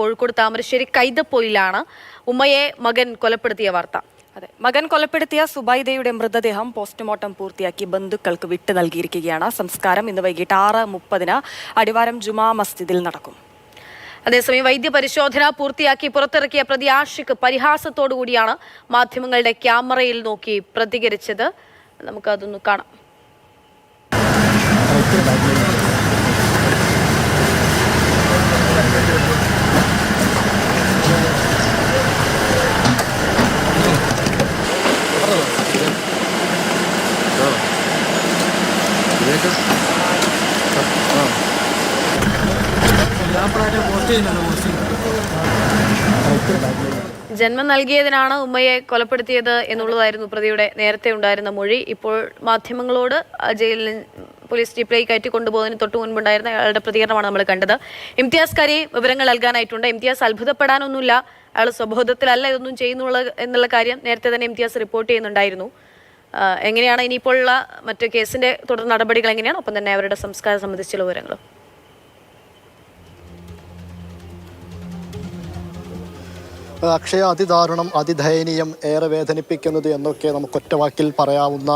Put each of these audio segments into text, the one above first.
കോഴിക്കോട് താമരശ്ശേരി കൈതപ്പൊയിലാണ് ഉമ്മയെ മകൻ കൊലപ്പെടുത്തിയ വാർത്ത. അതെ മകൻ കൊലപ്പെടുത്തിയ സുബൈദയുടെ മൃതദേഹം പോസ്റ്റ്മോർട്ടം പൂർത്തിയാക്കി ബന്ധുക്കൾക്ക് വിട്ടു നൽകിയിരിക്കുകയാണ്. സംസ്കാരം ഇന്ന് വൈകിട്ട് ആറ് മുപ്പതിന് അടിവാരം ജുമാ മസ്ജിദിൽ നടക്കും. അതേസമയം വൈദ്യപരിശോധന പൂർത്തിയാക്കി പുറത്തിറക്കിയ പ്രതി ആഷിഖ് പരിഹാസത്തോടു കൂടിയാണ് മാധ്യമങ്ങളുടെ ക്യാമറയിൽ നോക്കി പ്രതികരിച്ചത്. നമുക്കതൊന്ന് കാണാം. ജന്മം നൽകിയതിനാണ് ഉമ്മയെ കൊലപ്പെടുത്തിയത് എന്നുള്ളതായിരുന്നു പ്രതിയുടെ നേരത്തെ ഉണ്ടായിരുന്ന മൊഴി. ഇപ്പോൾ മാധ്യമങ്ങളോട് ജയിലിൽ പോലീസ് ജീപ്പിലേക്ക് കയറ്റി കൊണ്ടുപോകുന്നതിന് തൊട്ട് മുൻപുണ്ടായിരുന്ന അയാളുടെ പ്രതികരണമാണ് നമ്മൾ കണ്ടത്. ഇംതിയാസ് കരി വിവരങ്ങൾ നൽകാനായിട്ടുണ്ട്. ഇംതിയാസ് അത്ഭുതപ്പെടാനൊന്നുമില്ല. അയാൾ സ്വബോധത്തിലല്ല ഇതൊന്നും ചെയ്യുന്നുള്ള എന്നുള്ള കാര്യം നേരത്തെ തന്നെ ഇംതിയാസ് റിപ്പോർട്ട് ചെയ്യുന്നുണ്ടായിരുന്നു. എങ്ങനെയാണ് ഇനിയിപ്പോഴുള്ള മറ്റു കേസിന്റെ തുടർ നടപടികൾ എങ്ങനെയാണ്? ഒപ്പം തന്നെ അവരുടെ സംസ്കാരം സംബന്ധിച്ചുള്ള വിവരങ്ങളും. അക്ഷയ അതിദാരുണം അതിദയനീയം ഏറെ വേദനിപ്പിക്കുന്നത് എന്നൊക്കെ നമുക്ക് ഒറ്റവാക്കിൽ പറയാവുന്ന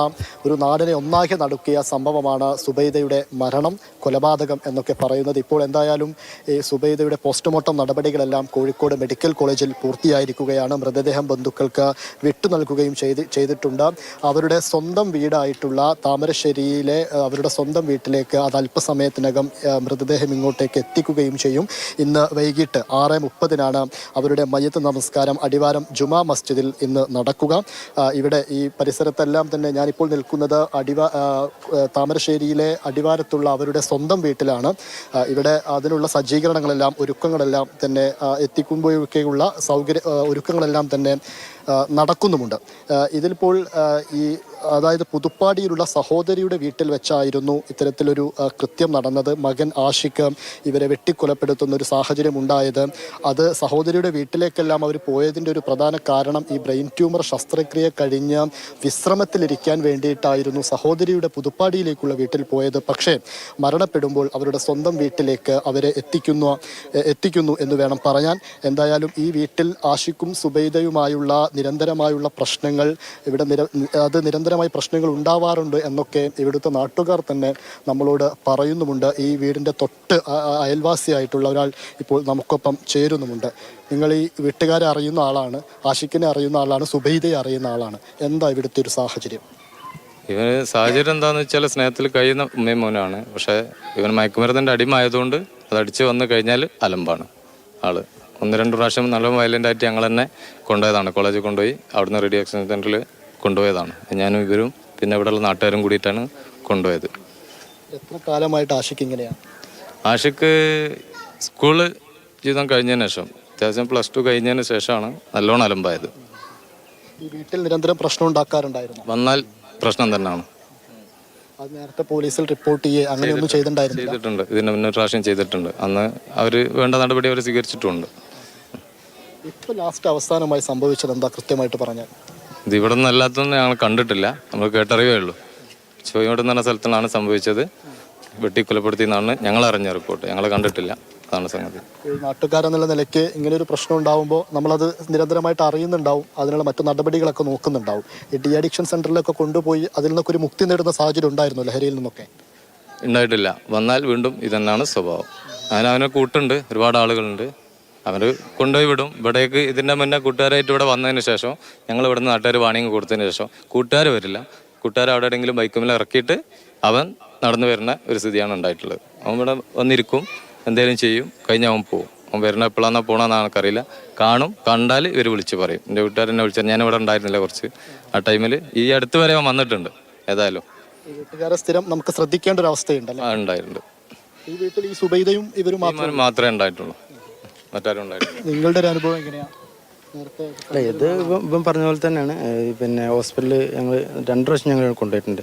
ഒരു നാടിനെ ഒന്നാകെ നടുക്കിയ സംഭവമാണ് സുബൈദയുടെ മരണം കൊലപാതകം എന്നൊക്കെ പറയുന്നത്. ഇപ്പോൾ എന്തായാലും ഈ സുബൈദയുടെ പോസ്റ്റ്മോർട്ടം നടപടികളെല്ലാം കോഴിക്കോട് മെഡിക്കൽ കോളേജിൽ പൂർത്തിയായിരിക്കുകയാണ്. മൃതദേഹം ബന്ധുക്കൾക്ക് വിട്ടു നൽകുകയും ചെയ്ത് ചെയ്തിട്ടുണ്ട്. അവരുടെ സ്വന്തം വീടായിട്ടുള്ള താമരശ്ശേരിയിലെ അവരുടെ സ്വന്തം വീട്ടിലേക്ക് അത് അല്പസമയത്തിനകം മൃതദേഹം ഇങ്ങോട്ടേക്ക് എത്തിക്കുകയും ചെയ്യും. ഇന്ന് വൈകിട്ട് ആറ് മുപ്പതിനാണ് അവരുടെ മയ്യത്ത് നമസ്കാരം. അടിവാരം ജുമാ മസ്ജിദിൽ ഇന്ന് നടക്കുക. ഇവിടെ ഈ പരിസരത്തെല്ലാം തന്നെ ഞാനിപ്പോൾ നിൽക്കുന്നത് അടിവാ താമരശ്ശേരിയിലെ അടിവാരത്തുള്ള അവരുടെ സ്വന്തം വീട്ടിലാണ്. ഇവിടെ അതിനുള്ള സജ്ജീകരണങ്ങളെല്ലാം ഒരുക്കങ്ങളെല്ലാം തന്നെ എത്തിക്കുമ്പോഴൊക്കെയുള്ള സൗകര്യ ഒരുക്കങ്ങളെല്ലാം തന്നെ നടക്കുന്നുമുണ്ട്. ഇതിലിപ്പോൾ ഈ അതായത് പുതുപ്പാടിയിലുള്ള സഹോദരിയുടെ വീട്ടിൽ വെച്ചായിരുന്നു ഇത്തരത്തിലൊരു കൃത്യം നടന്നത്. മകൻ ആഷിക്ക് ഇവരെ വെട്ടിക്കൊലപ്പെടുത്തുന്ന ഒരു സാഹചര്യം ഉണ്ടായത്. അത് സഹോദരിയുടെ വീട്ടിലേക്കെല്ലാം അവർ പോയതിന്റെ ഒരു പ്രധാന കാരണം ഈ ബ്രെയിൻ ട്യൂമർ ശസ്ത്രക്രിയ കഴിഞ്ഞ് വിശ്രമത്തിലിരിക്കാൻ വേണ്ടിയിട്ടായിരുന്നു സഹോദരിയുടെ പുതുപ്പാടിയിലേക്കുള്ള വീട്ടിൽ പോയത്. പക്ഷേ മരണപ്പെടുമ്പോൾ അവരുടെ സ്വന്തം വീട്ടിലേക്ക് അവരെ എത്തിക്കുന്നു എത്തിക്കുന്നു എന്ന് വേണം പറയാൻ. എന്തായാലും ഈ വീട്ടിൽ ആഷിക്കും സുബൈദയുമായുള്ള നിരന്തരമായുള്ള പ്രശ്നങ്ങൾ ഇവിടെ നിര അത് നിരന്തരമായി പ്രശ്നങ്ങൾ ഉണ്ടാവാറുണ്ട് എന്നൊക്കെ ഇവിടുത്തെ നാട്ടുകാർ തന്നെ നമ്മളോട് പറയുന്നുമുണ്ട്. ഈ വീടിന്റെ തൊട്ട് അയൽവാസിയായിട്ടുള്ള ഒരാൾ ഇപ്പോൾ നമുക്കൊപ്പം ചേരുന്നുമുണ്ട്. നിങ്ങൾ ഈ വീട്ടുകാരെ അറിയുന്ന ആളാണ് ആഷിക്കിനെ അറിയുന്ന ആളാണ് സുബൈദയെ അറിയുന്ന ആളാണ്. എന്താ ഇവിടുത്തെ ഒരു സാഹചര്യം? ഇവന് സാഹചര്യം എന്താന്ന് വെച്ചാൽ സ്നേഹത്തിൽ കഴിയുന്ന ഉമ്മയും മോനാണ് പക്ഷേ ഇവൻ മയക്കുമരുന്നിന്റെ അടിമായതുകൊണ്ട് അത് അടിച്ച് വന്നു കഴിഞ്ഞാൽ അലമ്പാണ് ആൾ. ഒന്ന് രണ്ട് പ്രാവശ്യം നല്ല വയലന്റ് ആയിട്ട് ഞങ്ങൾ തന്നെ കൊണ്ടുപോയതാണ്. കോളേജിൽ കൊണ്ടുപോയി. അവിടുന്ന് റെഡി ആക്ഷൻ സെന്ററിൽ കൊണ്ടുപോയതാണ്. ഞാനും ഇവരും പിന്നെ ഇവിടെയുള്ള നാട്ടുകാരും കൂടിയിട്ടാണ് കൊണ്ടുപോയത്. എത്ര കാലമായിട്ട് ആഷിക്ക് ഇങ്ങനെയാണ്? ആഷിക്ക് സ്കൂൾ ജീവിതം കഴിഞ്ഞതിന് ശേഷം അത്യാവശ്യം പ്ലസ് ടു കഴിഞ്ഞതിന് ശേഷമാണ് നല്ലോണം അലമ്പായത്. ഈ വീട്ടിൽ നിരന്തരം പ്രശ്നം ഉണ്ടാക്കാറുണ്ടായിരുന്നു. വന്നാൽ പ്രശ്നം തന്നെയാണ്. അത് നേരത്തെ പോലീസിൽ റിപ്പോർട്ട് ചെയ്യുക അങ്ങനെയൊന്നും ചെയ്തിട്ടുണ്ടായിരുന്നു ചെയ്തിട്ടുണ്ട്. ഇതിന് മുന്നേ പ്രാവശ്യം ചെയ്തിട്ടുണ്ട്. അന്ന് അവർ വേണ്ട നടപടി അവർ സ്വീകരിച്ചിട്ടുണ്ട് ഇപ്പൊ ലാസ്റ്റ് അവസാനമായി സംഭവിച്ചത് എന്താ കൃത്യമായിട്ട് പറഞ്ഞാൽ? ഇത് ഇവിടെ നിന്ന് അല്ലാത്തൊന്നും ഞങ്ങൾ കണ്ടിട്ടില്ല. നമ്മൾ കേട്ടറിയേ ഉള്ളൂ ചോയോട് എന്ന് പറഞ്ഞ സ്ഥലത്താണ് സംഭവിച്ചത്. വെട്ടിക്കൊലപ്പെടുത്തി എന്നാണ് ഞങ്ങൾ അറിഞ്ഞ റിപ്പോർട്ട്. ഞങ്ങൾ കണ്ടിട്ടില്ല. അതാണ് സംഗതി. നാട്ടുകാരെന്നുള്ള നിലയ്ക്ക് ഇങ്ങനെ ഒരു പ്രശ്നം ഉണ്ടാവുമ്പോൾ നമ്മളത് നിരന്തരമായിട്ട് അറിയുന്നുണ്ടാവും. അതിനുള്ള മറ്റു നടപടികളൊക്കെ നോക്കുന്നുണ്ടാവും. ഈ ഡി അഡിക്ഷൻ സെന്ററിലൊക്കെ കൊണ്ടുപോയി അതിൽ നിന്നൊക്കെ ഒരു മുക്തി നേടുന്ന സാഹചര്യം ഉണ്ടായിരുന്നു ലഹരിയിൽ നിന്നൊക്കെ? ഉണ്ടായിട്ടില്ല. വന്നാൽ വീണ്ടും ഇതെന്നാണ് സ്വഭാവം. അതിനവനെ അവനെ കൂട്ടുണ്ട്. ഒരുപാട് ആളുകളുണ്ട്. അവർ കൊണ്ടുപോയി വിടും. ഇവിടേക്ക് ഇതിന്റെ മുന്നേ കൂട്ടുകാരായിട്ട് ഇവിടെ വന്നതിന് ശേഷം ഞങ്ങൾ ഇവിടെ നിന്ന് നാട്ടുകാർ വാണിങ് കൊടുത്തതിന് ശേഷം കൂട്ടുകാർ വരില്ല. കൂട്ടുകാർ അവിടെ എവിടെയെങ്കിലും ബൈക്കുമിൽ ഇറക്കിയിട്ട് അവൻ നടന്നു വരുന്ന ഒരു സ്ഥിതിയാണ് ഉണ്ടായിട്ടുള്ളത്. അവൻ ഇവിടെ വന്നിരിക്കും എന്തെങ്കിലും ചെയ്യും കഴിഞ്ഞ് അവൻ പോകും അവൻ വരുന്ന എപ്പോഴാണോ പോകണമെന്ന് എനിക്കറിയില്ല കാണും കണ്ടാൽ ഇവർ വിളിച്ച് പറയും. എന്റെ വീട്ടുകാരെന്നെ വിളിച്ചാൽ ഞാൻ ഇവിടെ ഉണ്ടായിരുന്നില്ല കുറച്ച്. ആ ടൈമിൽ ഈ അടുത്ത് വരെ അവൻ വന്നിട്ടുണ്ട് ഏതായാലും. വീട്ടുകാരെ സ്ഥിരം നമുക്ക് ശ്രദ്ധിക്കേണ്ട ഒരു അവസ്ഥയുണ്ടല്ലേ ഉണ്ടായിട്ടുണ്ട്. ഈ വീട്ടിൽ ഈ സുബൈദയും ഇവരും മാത്രം മാത്രമേ ഉണ്ടായിട്ടുള്ളൂ. മറ്റാരും ഉണ്ടായിട്ടില്ല നിങ്ങളുടെ ഒരു അനുഭവം എങ്ങനെയാ? നേരത്തെ അല്ല ഇത് ഇവൻ പറഞ്ഞ പോലെ തന്നെയാണ്. പിന്നെ ഹോസ്പിറ്റലിൽ ഞങ്ങൾ രണ്ട് പ്രാവശ്യം ഞങ്ങൾ കൊണ്ടുപോയിട്ടുണ്ട്.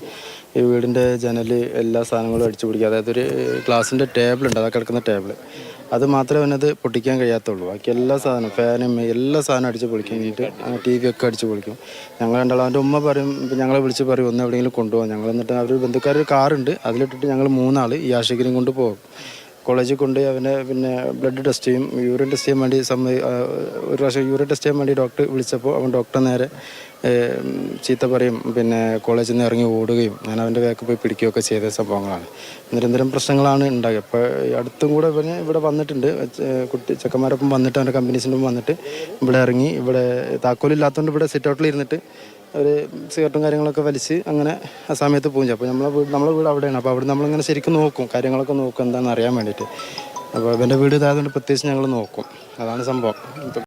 ഈ വീടിന്റെ ജനൽ എല്ലാ സാധനങ്ങളും അടിച്ചു പിടിക്കുക അതായത് ഒരു ഗ്ലാസിന്റെ ടേബിൾ ഉണ്ട്. അതാ കിടക്കുന്ന ടേബിൾ അത് മാത്രമേ അവനത് പൊട്ടിക്കാൻ കഴിയാത്തുള്ളൂ. ബാക്കി എല്ലാ സാധനവും ഫാനും എല്ലാ സാധനം അടിച്ച് പൊളിക്കും. കഴിഞ്ഞിട്ട് ടി വി ഒക്കെ അടിച്ച് പൊളിക്കും. ഞങ്ങൾ രണ്ടാളും അവന്റെ ഉമ്മ പറയും ഇപ്പം ഞങ്ങളെ വിളിച്ച് പറയും ഒന്ന് എവിടെയെങ്കിലും കൊണ്ടുപോകാം ഞങ്ങൾ എന്നിട്ട് അവർ ബന്ധുക്കാർ കാറുണ്ട്. അതിലിട്ടിട്ട് ഞങ്ങൾ മൂന്നാൾ ഈ ആശുപത്രിയും കൊണ്ട് പോകും. കോളേജിൽ കൊണ്ട് അവനെ പിന്നെ ബ്ലഡ് ടെസ്റ്റ് ചെയ്യും. യൂറിൻ ടെസ്റ്റ് ചെയ്യാൻ വേണ്ടി സമ്മതി ഒരു പ്രാവശ്യം യൂറിൻ ടെസ്റ്റ് ചെയ്യാൻ വേണ്ടി ഡോക്ടർ വിളിച്ചപ്പോൾ അവൻ ഡോക്ടർ നേരെ ചീത്ത പറയും. പിന്നെ കോളേജിൽ നിന്ന് ഇറങ്ങി ഓടുകയും ഞാൻ അവന്റെ ബാക്ക് പോയി പിടിക്കുകയൊക്കെ ചെയ്ത സംഭവങ്ങളാണ്. നിരന്തരം പ്രശ്നങ്ങളാണ് ഉണ്ടാകുക അപ്പോൾ അടുത്തും കൂടെ ഇവന് ഇവിടെ വന്നിട്ടുണ്ട്. കുട്ടി ചെക്കന്മാരൊപ്പം വന്നിട്ട് അവന്റെ കമ്പനീസിന്റെ വന്നിട്ട് ഇവിടെ ഇറങ്ങി. ഇവിടെ താക്കോലില്ലാത്തതുകൊണ്ട് ഇവിടെ സിറ്റ് ഔട്ടിൽ ഇരുന്നിട്ട് ഒരു സിഗരറ്റും കാര്യങ്ങളൊക്കെ വലിച്ച് അങ്ങനെ ആ സമയത്ത് ചെയ്യും. അപ്പോൾ നമ്മളെ വീട് നമ്മളെ വീട് അവിടെയാണ്. അപ്പോൾ അവിടെ നമ്മളിങ്ങനെ ശരിക്കും നോക്കും. കാര്യങ്ങളൊക്കെ നോക്കും. എന്താണെന്ന് അറിയാൻ വേണ്ടിയിട്ട്. അപ്പോൾ അവന്റെ വീട് ഇതായതുകൊണ്ട് പ്രത്യേകിച്ച് ഞങ്ങൾ നോക്കും. അതാണ് സംഭവം.